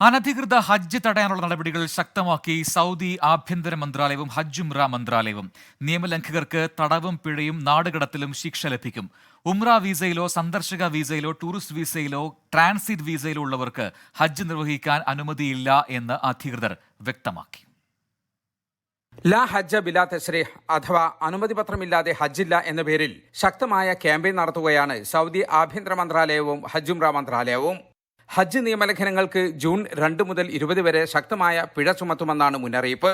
അനധികൃത ഹജ്ജ് തടയാനുള്ള നടപടികൾ ശക്തമാക്കി സൗദി ആഭ്യന്തര മന്ത്രാലയവും ഹജ്ജ് ഉംറ മന്ത്രാലയവും. നിയമലംഘകർക്ക് തടവും പിഴയും നാടുകടത്തിലും ശിക്ഷ ലഭിക്കും. ഉംറ വിസയിലോ സന്ദർശക വിസയിലോ ടൂറിസ്റ്റ് വിസയിലോ ട്രാൻസിറ്റ് വിസയിലോ ഉള്ളവർക്ക് ഹജ്ജ് നിർവഹിക്കാൻ അനുമതിയില്ല എന്ന് അധികൃതർ വ്യക്തമാക്കി. ലാ ഹജ്ജ ബിലാ തശ്രീഹ് അഥവാ അനുമതി പത്രമില്ലാതെ ഹജ്ജില്ല എന്ന പേരിൽ ശക്തമായ ക്യാമ്പയിൻ നടത്തുകയാണ് സൗദി ആഭ്യന്തര മന്ത്രാലയവും ഹജ്ജുംറ മന്ത്രാലയവും. ഹജ്ജ് നിയമലംഘനങ്ങൾക്ക് ജൂൺ രണ്ട് മുതൽ ഇരുപത് വരെ ശക്തമായ പിഴ ചുമത്തുമെന്നാണ് മുന്നറിയിപ്പ്.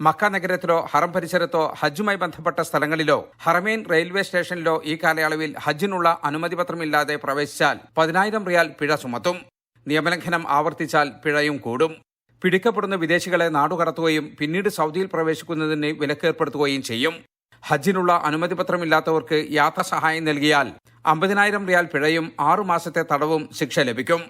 മക്ക നഗരത്തിലോ ഹറം പരിസരത്തോ ഹജ്ജുമായി ബന്ധപ്പെട്ട സ്ഥലങ്ങളിലോ ഹറമേൻ റെയിൽവേ സ്റ്റേഷനിലോ ഈ കാലയളവിൽ ഹജ്ജിനുള്ള അനുമതി പത്രമില്ലാതെ പ്രവേശിച്ചാൽ പതിനായിരം റിയാൽ പിഴ ചുമത്തും. നിയമലംഘനം ആവർത്തിച്ചാൽ പിഴയും കൂടും. പിടിക്കപ്പെടുന്ന വിദേശികളെ നാടുകടത്തുകയും പിന്നീട് സൗദിയിൽ പ്രവേശിക്കുന്നതിന് വിലക്കേർപ്പെടുത്തുകയും ചെയ്യും. ഹജ്ജിനുള്ള അനുമതി പത്രമില്ലാത്തവർക്ക് യാത്രാ സഹായം നൽകിയാൽ അമ്പതിനായിരം റിയാൽ പിഴയും ആറുമാസത്തെ തടവും ശിക്ഷ ലഭിക്കും.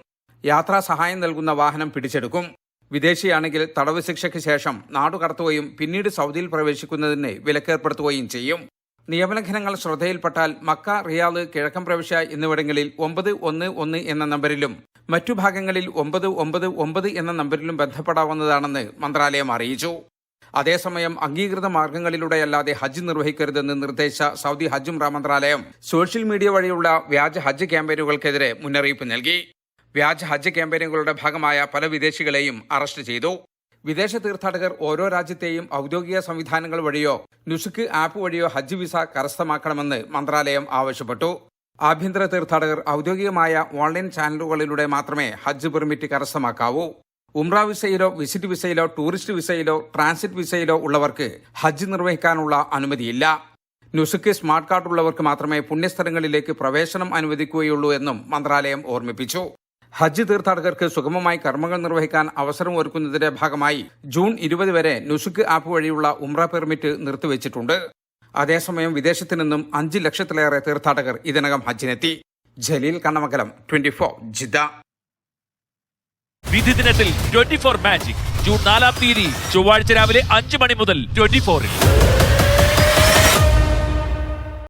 യാത്രാ സഹായം നൽകുന്ന വാഹനം പിടിച്ചെടുക്കും. വിദേശിയാണെങ്കിൽ തടവ് ശിക്ഷയ്ക്ക് ശേഷം നാടുകടത്തുകയും പിന്നീട് സൗദിയിൽ പ്രവേശിക്കുന്നതിന് വിലക്കേർപ്പെടുത്തുകയും ചെയ്യും. നിയമലംഘനങ്ങൾ ശ്രദ്ധയിൽപ്പെട്ടാൽ മക്ക റിയാദ് കിഴക്കൻ പ്രവിശ്യ എന്നിവിടങ്ങളിൽ ഒമ്പത് ഒന്ന് ഒന്ന് എന്ന നമ്പരിലും മറ്റു ഭാഗങ്ങളിൽ ഒമ്പത് ഒമ്പത് ഒമ്പത് എന്ന നമ്പരിലും ബന്ധപ്പെടാവുന്നതാണെന്ന് മന്ത്രാലയം അറിയിച്ചു. അതേസമയം അംഗീകൃത മാർഗങ്ങളിലൂടെയല്ലാതെ ഹജ്ജ് നിർവഹിക്കരുതെന്ന് നിർദ്ദേശ സൗദി ഹജ്ജ് മന്ത്രാലയം സോഷ്യൽ മീഡിയ വഴിയുള്ള വ്യാജ ഹജ്ജ് ക്യാമ്പയിനുകൾക്കെതിരെ മുന്നറിയിപ്പ് നൽകി. വ്യാജ ഹജ്ജ് ക്യാമ്പയിനുകളുടെ ഭാഗമായ പല വിദേശികളെയും അറസ്റ്റ് ചെയ്തു. വിദേശ തീർത്ഥാടകർ ഓരോ രാജ്യത്തെയും ഔദ്യോഗിക സംവിധാനങ്ങൾ വഴിയോ നുസുക്ക് ആപ്പ് വഴിയോ ഹജ്ജ് വിസ കരസ്ഥമാക്കണമെന്ന് മന്ത്രാലയം ആവശ്യപ്പെട്ടു. ആഭ്യന്തര തീർത്ഥാടകർ ഔദ്യോഗികമായ ഓൺലൈൻ ചാനലുകളിലൂടെ മാത്രമേ ഹജ്ജ് പെർമിറ്റ് കരസ്ഥമാക്കാവൂ. ഉംറ വിസയിലോ വിസിറ്റ് വിസയിലോ ടൂറിസ്റ്റ് വിസയിലോ ട്രാൻസിറ്റ് വിസയിലോ ഉള്ളവർക്ക് ഹജ്ജ് നിർവഹിക്കാനുള്ള അനുമതിയില്ല. നുസുക്ക് സ്മാർട്ട് കാർഡ് ഉള്ളവർക്ക് മാത്രമേ പുണ്യസ്ഥലങ്ങളിലേക്ക് പ്രവേശനം അനുവദിക്കുകയുള്ളൂ എന്നും മന്ത്രാലയം ഓർമ്മിപ്പിച്ചു. ഹജ്ജ് തീർത്ഥാടകർക്ക് സുഗമമായി കർമ്മങ്ങൾ നിർവഹിക്കാൻ അവസരം ഒരുക്കുന്നതിന്റെ ഭാഗമായി ജൂൺ ഇരുപത് വരെ നുസുക്ക് ആപ്പ് വഴിയുള്ള ഉംറ പെർമിറ്റ് നിർത്തിവച്ചിട്ടുണ്ട്. അതേസമയം വിദേശത്തു നിന്നും അഞ്ച് ലക്ഷത്തിലേറെ തീർത്ഥാടകർ ഇതിനകം ഹജ്ജിനെത്തി. Jaleel Kannamangalam twenty four Jeddah. വിധി ദിനത്തിൽ ട്വന്റി ഫോർ മാജിക്. ജൂൺ നാലാം തീയതി ചൊവ്വാഴ്ച രാവിലെ അഞ്ച് മണി മുതൽ ട്വന്റി ഫോറിൽ